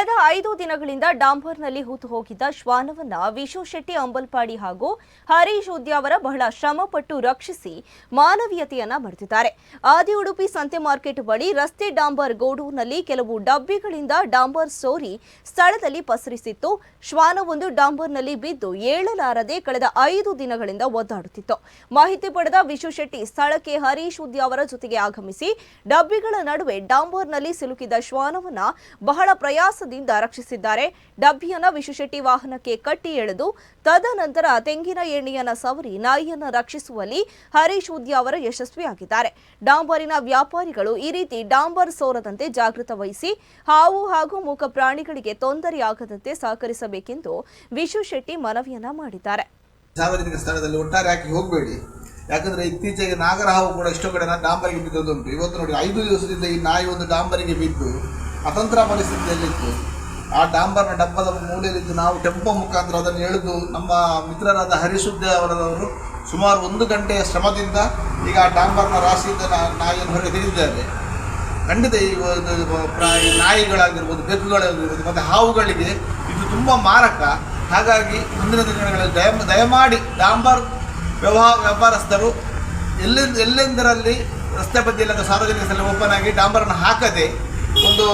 ಕಳೆದ ಐದು ದಿನಗಳಿಂದ ಡಾಂಬರ್ನಲ್ಲಿ ಹೂತು ಹೋಗಿದ್ದ ಶ್ವಾನವನ್ನ ವಿಶು ಶೆಟ್ಟಿ ಅಂಬಲ್ಪಾಡಿ ಹಾಗೂ ಹರೀಶ್ ಉದ್ಯಾವರ ಬಹಳ ಶ್ರಮಪಟ್ಟು ರಕ್ಷಿಸಿ ಮಾನವೀಯತೆಯನ್ನ ಮರೆತಿದ್ದಾರೆ ಆದಿ ಉಡುಪಿ ಸಂತೆ ಮಾರ್ಕೆಟ್ ಬಳಿ ರಸ್ತೆ ಡಾಂಬರ್ ಗೋಡೂರ್ನಲ್ಲಿ ಕೆಲವು ಡಬ್ಬಿಗಳಿಂದ ಡಾಂಬರ್ ಸೋರಿ ಸ್ಥಳದಲ್ಲಿ ಪಸರಿಸಿತ್ತು. ಶ್ವಾನವೊಂದು ಡಾಂಬರ್ನಲ್ಲಿ ಬಿದ್ದು ಏಳಲಾರದೆ ಕಳೆದ ಐದು ದಿನಗಳಿಂದ ಒದ್ದಾಡುತ್ತಿತ್ತು. ಮಾಹಿತಿ ಪಡೆದ ವಿಶು ಶೆಟ್ಟಿ ಸ್ಥಳಕ್ಕೆ ಹರೀಶ್ ಉದ್ಯಾವರ ಜೊತೆಗೆ ಆಗಮಿಸಿ ಡಬ್ಬಿಗಳ ನಡುವೆ ಡಾಂಬರ್ನಲ್ಲಿ ಸಿಲುಕಿದ ಶ್ವಾನವನ್ನ ಬಹಳ ಪ್ರಯಾಸದಿಂದ ರಕ್ಷಿಸಿದ್ದಾರೆ ಡಬ್ಬಿಯನ್ನ ವಿಶುಶೆಟ್ಟಿ ವಾಹನಕ್ಕೆ ಕಟ್ಟಿ ಎಳೆದು, ತದನಂತರ ತೆಂಗಿನ ಎಣ್ಣೆಯನ್ನ ಸವರಿ ನಾಯಿಯನ್ನ ರಕ್ಷಿಸುವಲ್ಲಿ ಹರೀಶ್ ಉದ್ಯಾವರ ಯಶಸ್ವಿಯಾಗಿದ್ದಾರೆ. ಡಾಂಬರಿನ ವ್ಯಾಪಾರಿಗಳು ಈ ರೀತಿ ಡಾಂಬರ್ ಸೋರದಂತೆ ಜಾಗೃತ ವಹಿಸಿ, ಹಾವು ಹಾಗೂ ಮೂಕ ಪ್ರಾಣಿಗಳಿಗೆ ತೊಂದರೆಯಾಗದಂತೆ ಸಹಕರಿಸಬೇಕೆಂದು ವಿಶುಶೆಟ್ಟಿ ಮನವಿಯನ್ನ ಮಾಡಿದ್ದಾರೆ. ಸಾರ್ವಜನಿಕ ಸ್ಥಳದಲ್ಲಿ ಒಟ್ಟಾರೆ ಹಾಕಿ ಹೋಗಬೇಡಿ. ಯಾಕಂದ್ರೆ ಇತ್ತೀಚೆಗೆ ನಾಗರಹಾವು ಕೂಡ ಎಷ್ಟೋ ಕಡೆ ಡಾಂಬರಿಗೆ ಬಿದ್ದದುಂಟು ಇವತ್ತು ನೋಡಿ ಐದು ದಿವಸದಿಂದ ಈ ನಾಯಿ ಒಂದು ಡಾಂಬರಿಗೆ ಬಿದ್ದು, ಅತಂತ್ರ ಪರಿಸ್ಥಿತಿಯಲ್ಲಿತ್ತು. ಆ ಡಾಂಬರ್ನ ಡಬ್ಬದ ಮೂಲೆಯಲ್ಲಿದ್ದು ನಾವು ಟೆಂಪೋ ಮುಖಾಂತರ ಅದನ್ನು ಎಳೆದು ನಮ್ಮ ಮಿತ್ರರಾದ ಹರಿಸುದ್ದೆ ಅವರವರು ಸುಮಾರು ಒಂದು ಗಂಟೆಯ ಶ್ರಮದಿಂದ ಈಗ ಆ ಡಾಂಬರ್ನ ರಾಶಿಯಿಂದ ನಾಯಿಯನ್ನು ಹೊರಗೆ ತೆಗೆದಿದ್ದಾರೆ. ಖಂಡಿತ ಈ ಪ್ರಾಯ ನಾಯಿಗಳಾಗಿರ್ಬೋದು, ಬೆಕ್ಕುಗಳಾಗಿರ್ಬೋದು, ಮತ್ತು ಹಾವುಗಳಿಗೆ ಇದು ತುಂಬ ಮಾರಕ. ಹಾಗಾಗಿ ಮುಂದಿನ ದಿನಗಳಲ್ಲಿ ದಯ ದಯಮಾಡಿ ಡಾಂಬರ್ ವ್ಯವಹಾರ ವ್ಯಾಪಾರಸ್ಥರು ಎಲ್ಲೆಂದ ಎಲ್ಲೆಂದರಲ್ಲಿ ರಸ್ತೆ ಬದಿಯಲ್ಲಿ ಸಾರ್ವಜನಿಕ ಸ್ಥಳ ಓಪನ್ ಆಗಿ ಡಾಂಬರನ್ನು ಹಾಕದೆ ಒಂದು